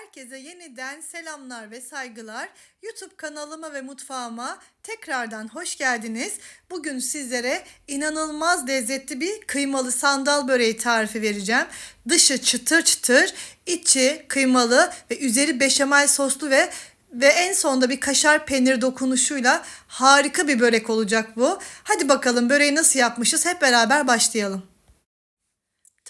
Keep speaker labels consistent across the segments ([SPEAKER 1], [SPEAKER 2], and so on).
[SPEAKER 1] Herkese yeniden selamlar ve saygılar. YouTube kanalıma ve mutfağıma tekrardan hoş geldiniz. Bugün sizlere inanılmaz lezzetli bir kıymalı sandal böreği tarifi vereceğim. Dışı çıtır çıtır, içi kıymalı ve üzeri beşamel soslu ve ve en sonda bir kaşar peynir dokunuşuyla harika bir börek olacak bu. Hadi bakalım böreği nasıl yapmışız hep beraber başlayalım.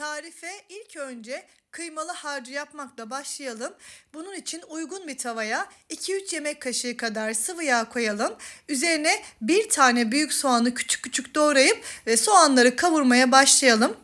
[SPEAKER 1] Tarife ilk önce kıymalı harcı yapmakla başlayalım. Bunun için uygun bir tavaya 2-3 yemek kaşığı kadar sıvı yağ koyalım. Üzerine bir tane büyük soğanı küçük küçük doğrayıp ve soğanları kavurmaya başlayalım.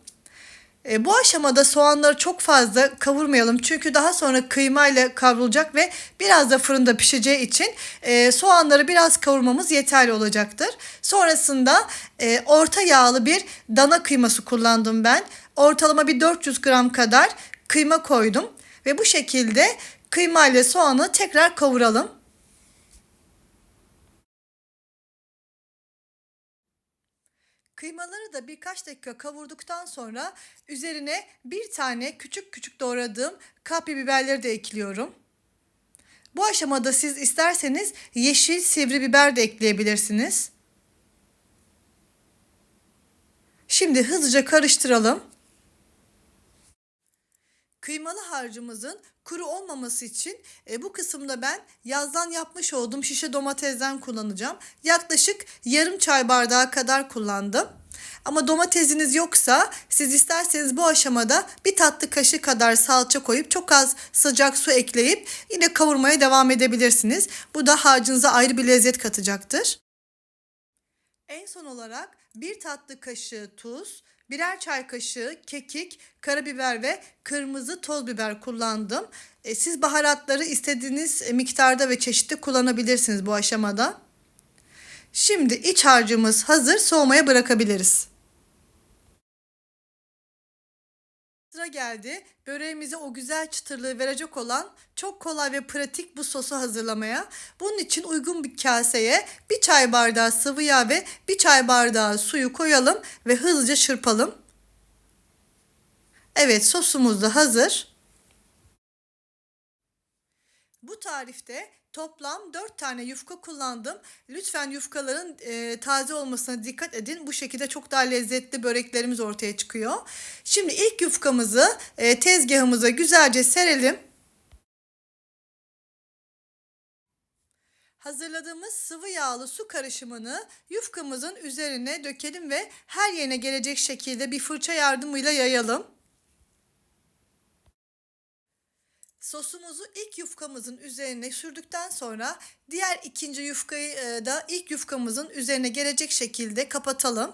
[SPEAKER 1] E, bu aşamada soğanları çok fazla kavurmayalım çünkü daha sonra kıyma ile kavrulacak ve biraz da fırında pişeceği için e, soğanları biraz kavurmamız yeterli olacaktır. Sonrasında e, orta yağlı bir dana kıyması kullandım ben. Ortalama bir 400 gram kadar kıyma koydum ve bu şekilde kıyma ile soğanı tekrar kavuralım. Kıymaları da birkaç dakika kavurduktan sonra üzerine bir tane küçük küçük doğradığım kapya biberleri de ekliyorum. Bu aşamada siz isterseniz yeşil sivri biber de ekleyebilirsiniz. Şimdi hızlıca karıştıralım. Kıymalı harcımızın kuru olmaması için e, bu kısımda ben yazdan yapmış olduğum şişe domatesden kullanacağım. Yaklaşık yarım çay bardağı kadar kullandım. Ama domatesiniz yoksa siz isterseniz bu aşamada bir tatlı kaşığı kadar salça koyup çok az sıcak su ekleyip yine kavurmaya devam edebilirsiniz. Bu da harcınıza ayrı bir lezzet katacaktır. En son olarak bir tatlı kaşığı tuz, birer çay kaşığı kekik, karabiber ve kırmızı toz biber kullandım. E, siz baharatları istediğiniz miktarda ve çeşitli kullanabilirsiniz bu aşamada. Şimdi iç harcımız hazır soğumaya bırakabiliriz. Sıra geldi böreğimize o güzel çıtırlığı verecek olan çok kolay ve pratik bu sosu hazırlamaya. Bunun için uygun bir kaseye bir çay bardağı sıvı yağ ve bir çay bardağı suyu koyalım ve hızlıca çırpalım. Evet sosumuz da hazır. Bu tarifte toplam 4 tane yufka kullandım. Lütfen yufkaların e, taze olmasına dikkat edin. Bu şekilde çok daha lezzetli böreklerimiz ortaya çıkıyor. Şimdi ilk yufkamızı e, tezgahımıza güzelce serelim. Hazırladığımız sıvı yağlı su karışımını yufkamızın üzerine dökelim ve her yerine gelecek şekilde bir fırça yardımıyla yayalım. Sosumuzu ilk yufkamızın üzerine sürdükten sonra diğer ikinci yufkayı e, da ilk yufkamızın üzerine gelecek şekilde kapatalım.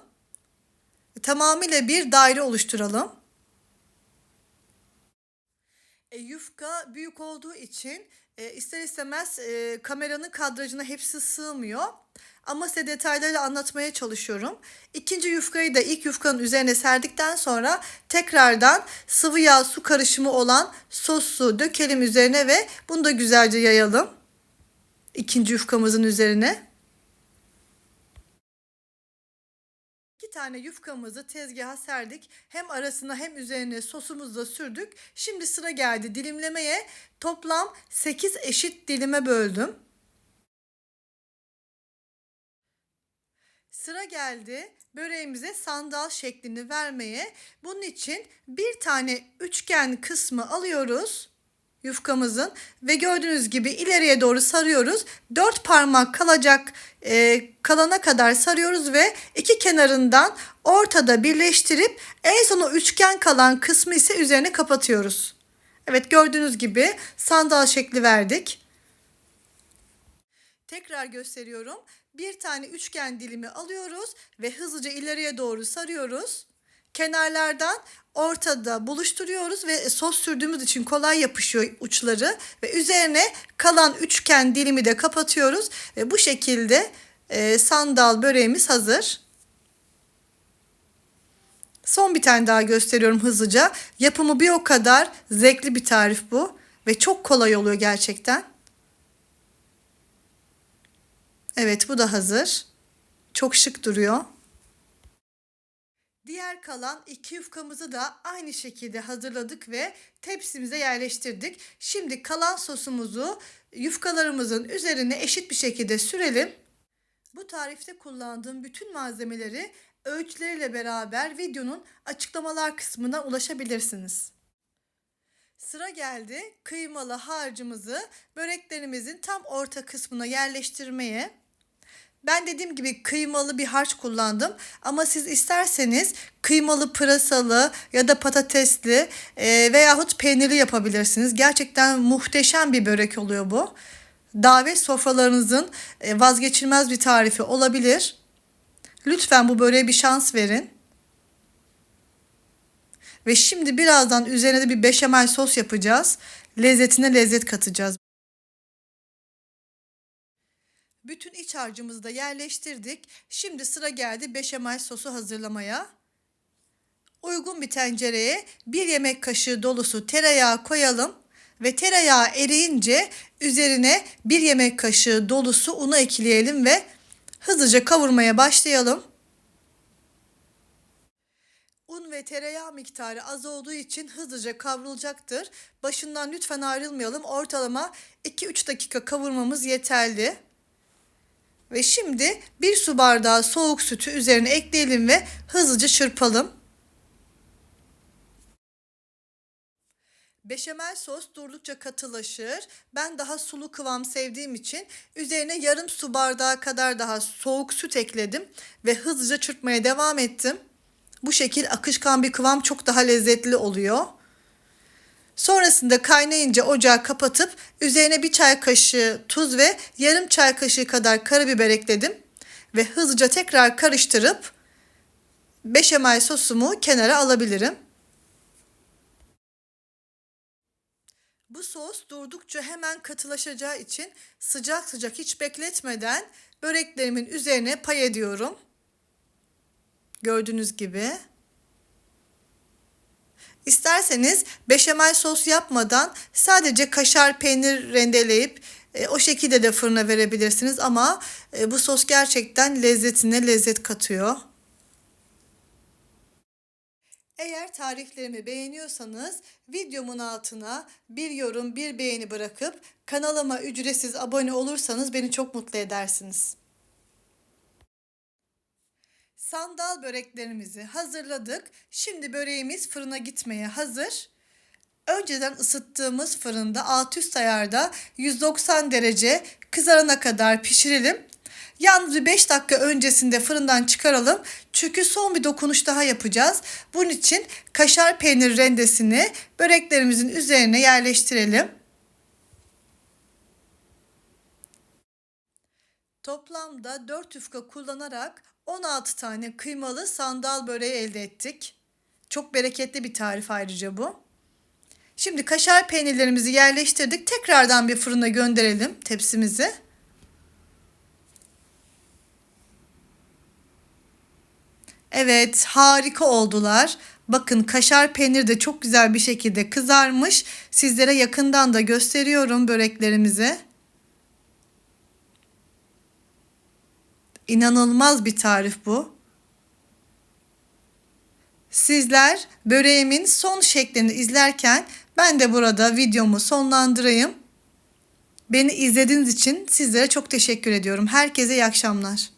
[SPEAKER 1] Tamamıyla bir daire oluşturalım. E, yufka büyük olduğu için e, ister istemez e, kameranın kadrajına hepsi sığmıyor. Ama size detayları anlatmaya çalışıyorum. İkinci yufkayı da ilk yufkanın üzerine serdikten sonra tekrardan sıvı yağ su karışımı olan sosu dökelim üzerine ve bunu da güzelce yayalım. İkinci yufkamızın üzerine. Tane yufkamızı tezgaha serdik. Hem arasına hem üzerine sosumuzu da sürdük. Şimdi sıra geldi dilimlemeye. Toplam 8 eşit dilime böldüm. Sıra geldi böreğimize sandal şeklini vermeye. Bunun için bir tane üçgen kısmı alıyoruz yufkamızın ve gördüğünüz gibi ileriye doğru sarıyoruz. Dört parmak kalacak e, kalana kadar sarıyoruz ve iki kenarından ortada birleştirip en son o üçgen kalan kısmı ise üzerine kapatıyoruz. Evet gördüğünüz gibi sandal şekli verdik. Tekrar gösteriyorum bir tane üçgen dilimi alıyoruz ve hızlıca ileriye doğru sarıyoruz. Kenarlardan ortada buluşturuyoruz ve sos sürdüğümüz için kolay yapışıyor uçları ve üzerine kalan üçgen dilimi de kapatıyoruz ve bu şekilde e, sandal böreğimiz hazır. Son bir tane daha gösteriyorum hızlıca. Yapımı bir o kadar zevkli bir tarif bu ve çok kolay oluyor gerçekten. Evet bu da hazır. Çok şık duruyor. Diğer kalan iki yufkamızı da aynı şekilde hazırladık ve tepsimize yerleştirdik. Şimdi kalan sosumuzu yufkalarımızın üzerine eşit bir şekilde sürelim. Bu tarifte kullandığım bütün malzemeleri ölçüleriyle beraber videonun açıklamalar kısmına ulaşabilirsiniz. Sıra geldi kıymalı harcımızı böreklerimizin tam orta kısmına yerleştirmeye. Ben dediğim gibi kıymalı bir harç kullandım ama siz isterseniz kıymalı pırasalı ya da patatesli e, veyahut peynirli yapabilirsiniz. Gerçekten muhteşem bir börek oluyor bu. Davet sofralarınızın e, vazgeçilmez bir tarifi olabilir. Lütfen bu böreğe bir şans verin. Ve şimdi birazdan üzerine de bir beşamel sos yapacağız. Lezzetine lezzet katacağız. Bütün iç harcımızı da yerleştirdik. Şimdi sıra geldi beşamel sosu hazırlamaya. Uygun bir tencereye bir yemek kaşığı dolusu tereyağı koyalım ve tereyağı eriyince üzerine bir yemek kaşığı dolusu unu ekleyelim ve hızlıca kavurmaya başlayalım. Un ve tereyağı miktarı az olduğu için hızlıca kavrulacaktır. Başından lütfen ayrılmayalım. Ortalama 2-3 dakika kavurmamız yeterli. Ve şimdi bir su bardağı soğuk sütü üzerine ekleyelim ve hızlıca çırpalım. Beşamel sos durdukça katılaşır. Ben daha sulu kıvam sevdiğim için üzerine yarım su bardağı kadar daha soğuk süt ekledim ve hızlıca çırpmaya devam ettim. Bu şekil akışkan bir kıvam çok daha lezzetli oluyor. Sonrasında kaynayınca ocağı kapatıp üzerine bir çay kaşığı tuz ve yarım çay kaşığı kadar karabiber ekledim. Ve hızlıca tekrar karıştırıp beşamel sosumu kenara alabilirim. Bu sos durdukça hemen katılaşacağı için sıcak sıcak hiç bekletmeden böreklerimin üzerine pay ediyorum. Gördüğünüz gibi. İsterseniz beşamel sos yapmadan sadece kaşar peynir rendeleyip e, o şekilde de fırına verebilirsiniz ama e, bu sos gerçekten lezzetine lezzet katıyor. Eğer tariflerimi beğeniyorsanız videomun altına bir yorum, bir beğeni bırakıp kanalıma ücretsiz abone olursanız beni çok mutlu edersiniz. Sandal böreklerimizi hazırladık. Şimdi böreğimiz fırına gitmeye hazır. Önceden ısıttığımız fırında alt üst ayarda 190 derece kızarana kadar pişirelim. Yalnız bir 5 dakika öncesinde fırından çıkaralım. Çünkü son bir dokunuş daha yapacağız. Bunun için kaşar peynir rendesini böreklerimizin üzerine yerleştirelim. Toplamda 4 yufka kullanarak 16 tane kıymalı sandal böreği elde ettik. Çok bereketli bir tarif ayrıca bu. Şimdi kaşar peynirlerimizi yerleştirdik. Tekrardan bir fırına gönderelim tepsimizi. Evet harika oldular. Bakın kaşar peynir de çok güzel bir şekilde kızarmış. Sizlere yakından da gösteriyorum böreklerimizi. İnanılmaz bir tarif bu. Sizler böreğimin son şeklini izlerken ben de burada videomu sonlandırayım. Beni izlediğiniz için sizlere çok teşekkür ediyorum. Herkese iyi akşamlar.